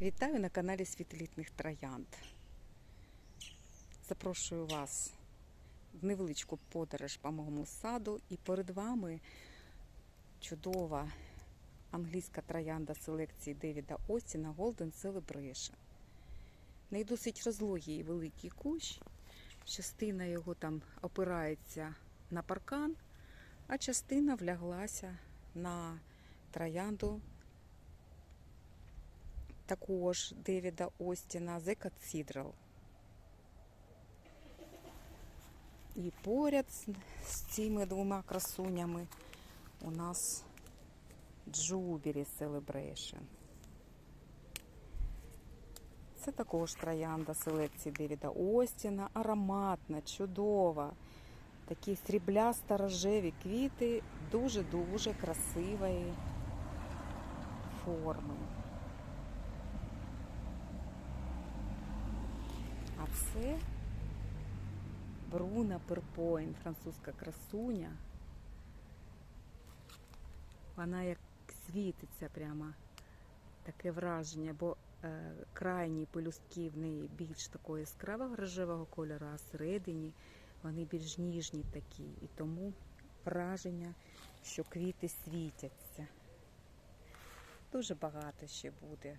Вітаю на каналі Світлітних Троянд. Запрошую вас в невеличку подорож по моєму саду. І перед вами чудова англійська троянда селекції Девіда Остіна Golden Celebration. В неї досить розлогий великий кущ. Частина його там опирається на паркан, а частина вляглася на троянду також Девіда Остіна The Cathedral. І поряд з- цими двома красунями у нас Jubilee Celebration. Це також троянда селекції Девіда Остіна, ароматна, чудова. Такі сріблясто рожеві квіти дуже-дуже красивої форми. Це Бруна Перпойн, французька красуня. Вона як світиться прямо таке враження, бо е, крайні пелюстки в неї більш такого яскравого рожевого кольору, а всередині вони більш ніжні такі. І тому враження, що квіти світяться. Дуже багато ще буде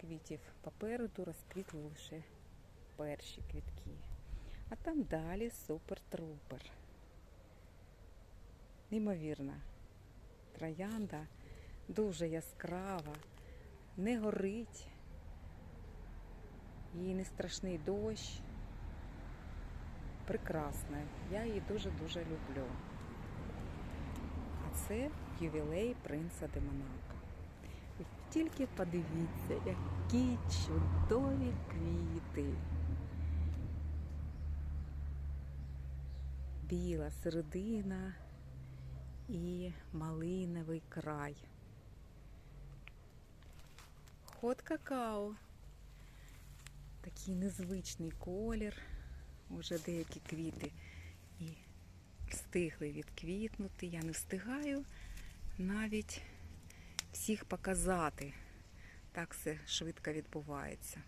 квітів попереду, розквітли лише перші квітки. А там далі супер-трупер. Неймовірна троянда, дуже яскрава, не горить, їй не страшний дощ. Прекрасна. Я її дуже-дуже люблю. А це ювілей принца де Монако. Ви тільки подивіться, які чудові квіти. Біла середина і малиновий край. Ход какао. Такий незвичний колір. Уже деякі квіти і встигли відквітнути. Я не встигаю навіть всіх показати. Так все швидко відбувається.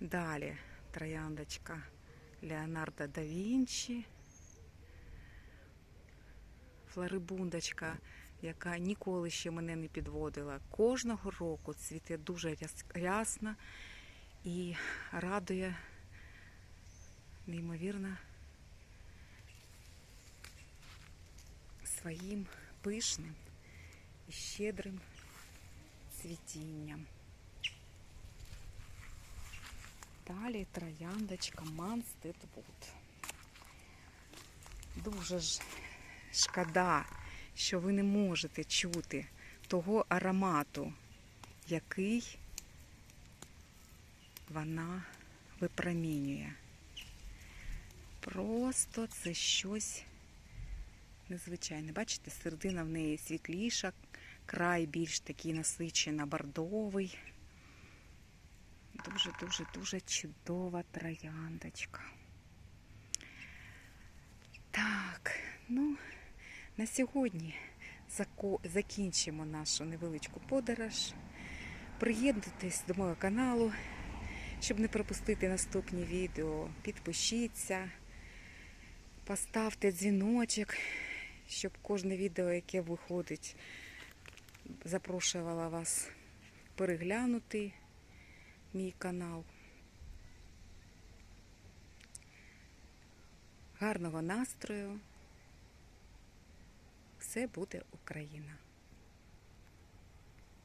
Далі трояндочка Леонардо да Вінчі. Флорибундочка, яка ніколи ще мене не підводила. Кожного року цвіте дуже ряс- рясно і радує неймовірно своїм пишним і щедрим цвітінням. Далі трояндочка Манстедвуд. Дуже ж шкода, що ви не можете чути того аромату, який вона випромінює. Просто це щось незвичайне. Бачите, середина в неї світліша, край більш такий насичено бордовий. Дуже-дуже дуже чудова трояндочка. Так, ну, на сьогодні закінчимо нашу невеличку подорож. Приєднуйтесь до мого каналу, щоб не пропустити наступні відео. Підпишіться, поставте дзвіночок, щоб кожне відео, яке виходить, запрошувала вас переглянути мій канал. Гарного настрою. Все буде Україна!